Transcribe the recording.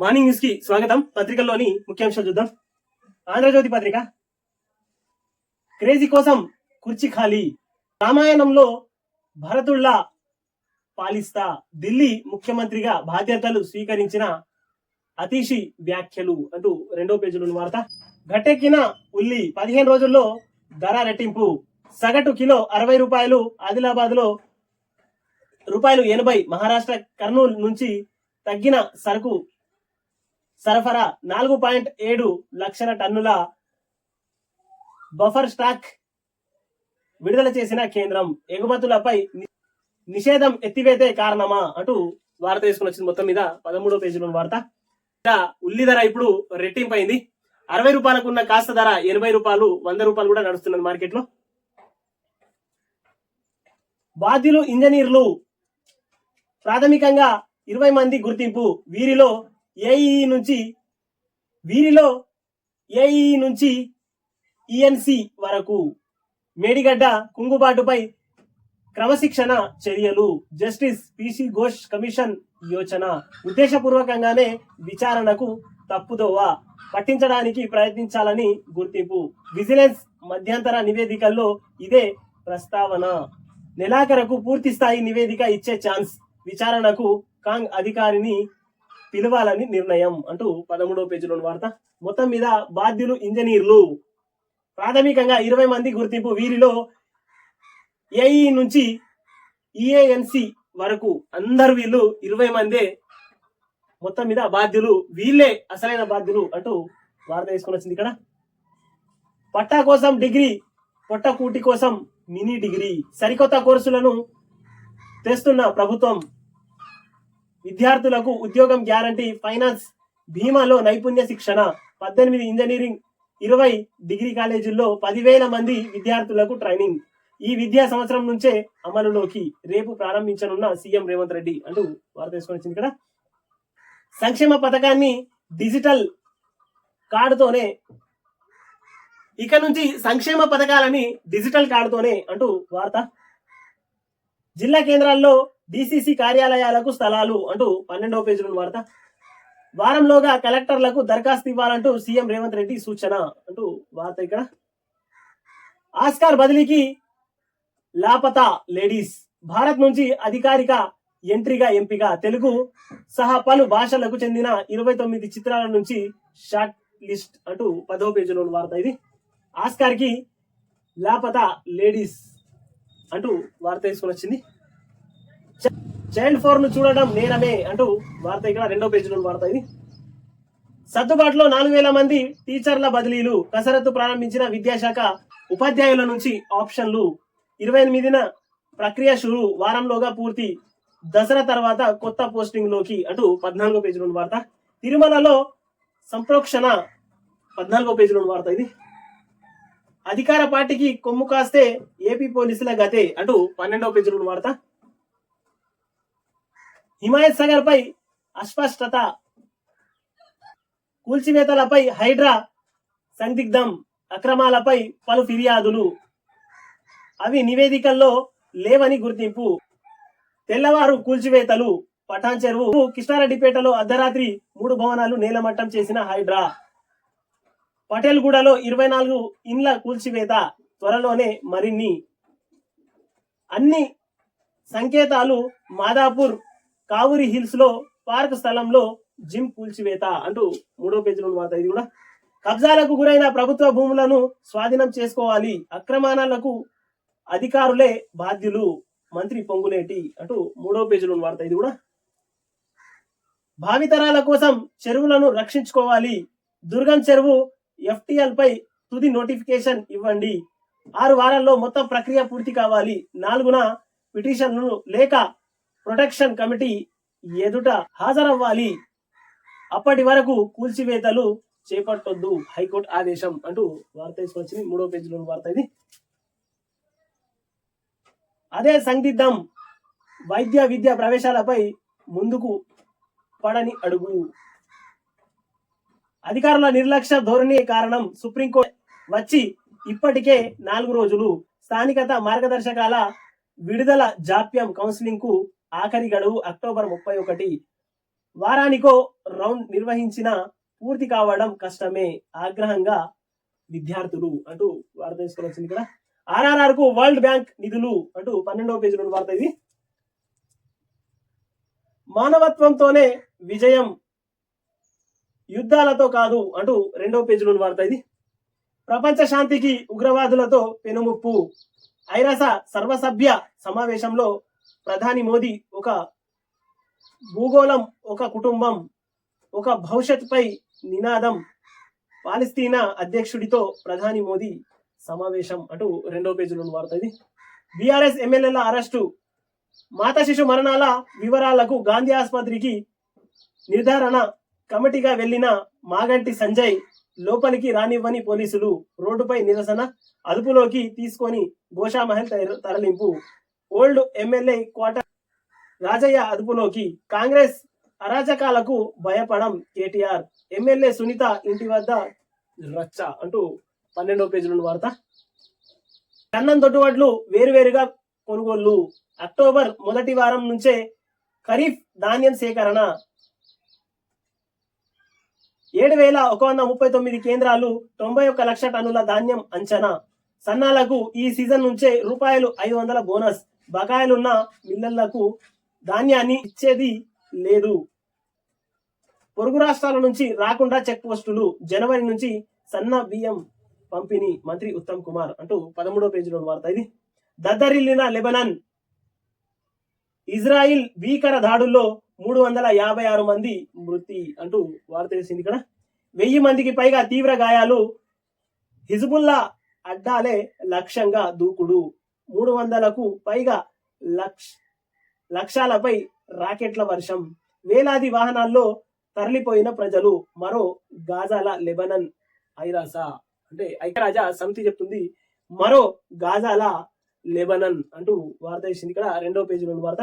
Morning న్యూస్కి స్వాగతం. పత్రికల్లోని ముఖ్యాంశాలు చూద్దాం. ఆంధ్రజ్యోతి పత్రిక. క్రేజీ కోసం కుర్చీ ఖాళీ. రామాయణంలో భరతుల్లా పాలిస్తా. ఢిల్లీ ముఖ్యమంత్రిగా బాధ్యతలు స్వీకరించిన అతీషి వ్యాఖ్యలు అంటూ రెండో పేజీలోని వార్త. గట్టెక్కిన ఉల్లి పదిహేను రోజుల్లో ధర రెట్టింపు. సగటు కిలో అరవై రూపాయలు ఆదిలాబాద్లో రూపాయలు ఎనభై. మహారాష్ట్ర కర్నూలు నుంచి తగ్గిన సరుకు సరఫరా నాలుగు పాయింట్ ఏడు లక్షల టన్నుల బఫర్ స్టాక్ విడుదల చేసిన కేంద్రం. ఎగుమతులపై ని- నిషేధం ఎత్తివేతే కారణమా అంటూ వార్త తీసుకుని వచ్చింది. మొత్తం మీద పదమూడో పేజీలో వార్త. ఉల్లి ధర ఇప్పుడు రెట్టింపైంది. అరవై రూపాయలకు ఉన్న కాస్త ధర ఎనభై రూపాయలు వంద రూపాయలు కూడా నడుస్తున్నది మార్కెట్లో బాధ్యులు ఇంజనీర్లు. ప్రాథమికంగా ఇరవై మంది గుర్తింపు. వీరిలో ఏఈ నుంచి వీరిలో ఏఈ నుంచి ఈఎన్సి వరకు మేడిగడ్డ కుంగుబాటుపై క్రమశిక్షణ చర్యలు. జస్టిస్ పిసి ఘోష్ కమిషన్ యోచన. ఉద్దేశపూర్వకంగానే విచారణకు తప్పుదోవ పట్టించడానికి ప్రయత్నించాలని గుర్తింపు. విజిలెన్స్ మధ్యంతర నివేదికల్లో ఇదే ప్రస్తావన. నెలాఖరకు పూర్తి స్థాయి నివేదిక ఇచ్చే ఛాన్స్. విచారణకు కాంగ్ అధికారిని పిలవాలని నిర్ణయం అంటూ పదమూడవ పేజీలోని వార్త. మొత్తం మీద బాధ్యులు ఇంజనీర్లు. ప్రాథమికంగా ఇరవై మంది గుర్తింపు వీరిలో ఏఈ నుంచి ఈఏఎన్సి వరకు అందరు వీళ్ళు ఇరవై మందే. మొత్తం మీద బాధ్యులు వీళ్ళే అసలైన బాధ్యులు అంటూ వార్త తీసుకొని వచ్చింది ఇక్కడ. పట్టా కోసం డిగ్రీ పొట్ట కూటి కోసం మినీ డిగ్రీ. సరికొత్త కోర్సులను తెస్తున్న ప్రభుత్వం విద్యార్థులకు ఉద్యోగం గ్యారంటీ ఫైనాన్స్ భీమాలో నైపుణ్య శిక్షణ పద్దెనిమిది ఇంజనీరింగ్ ఇరవై డిగ్రీ కాలేజీల్లో పదివేల మంది విద్యార్థులకు ట్రైనింగ్. ఈ విద్యా సంవత్సరం నుంచే అమలులోకి రేపు ప్రారంభించనున్న సీఎం రేవంత్ రెడ్డి అంటూ వార్త తీసుకొని ఇక్కడ. సంక్షేమ పథకాన్ని డిజిటల్ కార్డుతోనే ఇక నుంచి సంక్షేమ పథకాలని డిజిటల్ కార్డుతోనే అంటూ వార్త జిల్లా కేంద్రాల్లో డిసిసి కార్యాలయాలకు స్థలాలు అంటూ పన్నెండవ పేజీలో వార్త. వారంలోగా కలెక్టర్లకు దరఖాస్తు ఇవ్వాలంటూ సీఎం రేవంత్ రెడ్డి సూచన అంటూ వార్త ఇక్కడ. ఆస్కార్ బదిలీకి లాపతా లేడీస్. భారత్ నుంచి అధికారిక ఎంట్రీగా ఎంపిక తెలుగు సహా పలు భాషలకు చెందిన ఇరవై తొమ్మిది చిత్రాల నుంచి షార్ట్ లిస్ట్ అంటూ పదో పేజీలో వార్త ఇది. ఆస్కార్కి లాపతా లేడీస్. అంటూ వార్త తీసుకొని వచ్చింది. చైల్డ్ ఫోర్ను చూడడం నేరమే అంటూ వార్త ఇక్కడ రెండో పేజీలో వార్త ఇది. సర్దుబాటులో నాలుగు వేల మంది టీచర్ల బదిలీలు కసరత్తు ప్రారంభించిన విద్యాశాఖ ఉపాధ్యాయుల నుంచి ఆప్షన్లు. ఇరవై ఎనిమిదిన ప్రక్రియ షురు వారంలోగా పూర్తి. దసరా తర్వాత కొత్త పోస్టింగ్లోకి అంటూ పద్నాలుగో పేజీలో వార్త. తిరుమలలో సంప్రోక్షణ పద్నాలుగో పేజీలో వార్త ఇది. అధికార పార్టీకి కొమ్ము కాస్తే ఏపీ పోలీసుల గతే అంటూ పన్నెండవ పేజీలో వార్త. హిమాయత్ సాగర్ పై అస్పష్టత. కూల్చివేతలపై హైడ్రా సందిగ్ధం. అక్రమాలపై పలు ఫిర్యాదులు. అవి నివేదికల్లో లేవని గుర్తింపు. తెల్లవారు కూల్చివేతలు. పటాన్ చెరువు కృష్ణారెడ్డిపేటలో అర్ధరాత్రి మూడు భవనాలు నేలమట్టం చేసిన హైడ్రా. పటేల్గూడలో ఇరవై నాలుగు ఇండ్ల కూల్చివేత త్వరలోనే మరిన్ని. అన్ని సంకేతాలు మాదాపూర్ కావురి హిల్స్లో పార్క్ స్థలంలో జిమ్ కూల్చివేత అంటూ మూడో పేజీలో మాట ఇది కూడా. కబ్జాలకు గురైన ప్రభుత్వ భూములను స్వాధీనం చేసుకోవాలి అక్రమాణాలకు అధికారులే బాధ్యులు మంత్రి పొంగులేటి అంటూ మూడో పేజీలో వార్త ఇది కూడా. భావితరాల కోసం చెరువులను రక్షించుకోవాలి దుర్గం చెరువు ఎఫ్టిఎల్ పై తుది నోటిఫికేషన్ ఇవ్వండి. ఆరు వారాల్లో మొత్తం ప్రక్రియ పూర్తి కావాలి. నాలుగున పిటిషన్ను లేక ప్రొటెక్షన్ కమిటీ ఎదుట హాజరవ్వాలి. అప్పటి వరకు కూల్చివేతలు చేపట్టొద్దు హైకోర్టు ఆదేశం అంటూ వార్త తీసుకొచ్చింది మూడో పేజీలో వార్త ఇది. అదే సందిగ్ధం వైద్య విద్య ప్రవేశాలపై ముందుకు పడని అడుగు. అధికారుల నిర్లక్ష్య ధోరణి కారణం సుప్రీంకోర్టు వచ్చి ఇప్పటికే నాలుగు రోజులు స్థానికత మార్గదర్శకాల విడుదల జాప్యం కౌన్సిలింగ్కు ఆఖరి గడువు అక్టోబర్ ముప్పై ఒకటి. వారానికో రౌండ్ నిర్వహించిన పూర్తి కావడం కష్టమే ఆగ్రహంగా విద్యార్థులు అంటూ వార్త తీసుకొని వచ్చింది ఇక్కడ. ఆర్ఆర్ఆర్కు వరల్డ్ బ్యాంక్ నిధులు అంటూ పన్నెండవ పేజీలో వార్త ఇది. మానవత్వంతోనే విజయం యుద్ధాలతో కాదు అంటూ రెండవ పేజీలో వార్త ఇది. ప్రపంచ శాంతికి ఉగ్రవాదులతో పెనుముప్పు. ఐరాస సర్వసభ్య సమావేశంలో ప్రధాని మోదీ ఒక భూగోళం ఒక కుటుంబం ఒక భవిష్యత్తుపై నినాదం. పాలిస్తీనా అధ్యక్షుడితో ప్రధాని మోదీ సమావేశం అంటూ రెండో పేజీలో వార్త ఇది. బీఆర్ఎస్ ఎమ్మెల్యేల అరెస్టు. మాత శిశు మరణాల వివరాలకు గాంధీ ఆసుపత్రికి నిర్ధారణ. కమిటీగా వెళ్ళిన మాగంటి సంజయ్ లోపలికి రానివ్వని పోలీసులు రోడ్డుపై నిరసన అదుపులోకి తీసుకొని గోషామహల్ తర- తరలింపు. ఓల్డ్ ఎమ్మెల్యే క్వార్టర్ రాజయ్య అదుపులోకి. కాంగ్రెస్ అరాచకాలకు భయపడం కేటీఆర్. ఎమ్మెల్యే సునీత ఇంటి వద్ద రచ్చ అంటూ పన్నెండవ పేజీలో వార్త. కన్నం దొడ్డువడ్లు వేరువేరుగా కొనుగోళ్ళు. అక్టోబర్ మొదటి వారం నుంచే ఖరీఫ్ ధాన్యం సేకరణ. ఏడు వేల ఒక వంద ముప్పై తొమ్మిది కేంద్రాలు తొంభై ఒక్క లక్ష టన్నుల ధాన్యం అంచనా. సన్నాలకు ఈ సీజన్ నుంచే రూపాయలు ఐదు వందల బోనస్. బకాయిలున్న మిల్లర్లకు ధాన్యాన్ని ఇచ్చేది లేదు. పొరుగు రాష్ట్రాల నుంచి రాకుండా చెక్ పోస్టులు జనవరి నుంచి సన్న బియ్యం పంపిణీ మంత్రి ఉత్తమ్ కుమార్ అంటూ పదమూడో పేజీలో వార్త ఇది. దద్దరిల్లిన లెబనాన్ ఇజ్రాయిల్ భీకర దాడుల్లో మూడు వందల యాభై ఆరు మంది మృతి అంటూ వార్త తెలిసింది ఇక్కడ. వెయ్యి మందికి పైగా తీవ్ర గాయాలు హిజ్బుల్లా అడ్డాలే లక్ష్యంగా దూకుడు. మూడు వందలకు పైగా లక్ష లక్షాలపై రాకెట్ల వర్షం. వేలాది వాహనాల్లో తరలిపోయిన ప్రజలు మరో గాజాల లెబనన్ ఐరాస అంటే ఐక్యరాజా సమితి చెప్తుంది మరో గాజాల లెబనన్ అంటూ వార్త ఇచ్చింది ఇక్కడ. రెండో పేజీలో వార్త.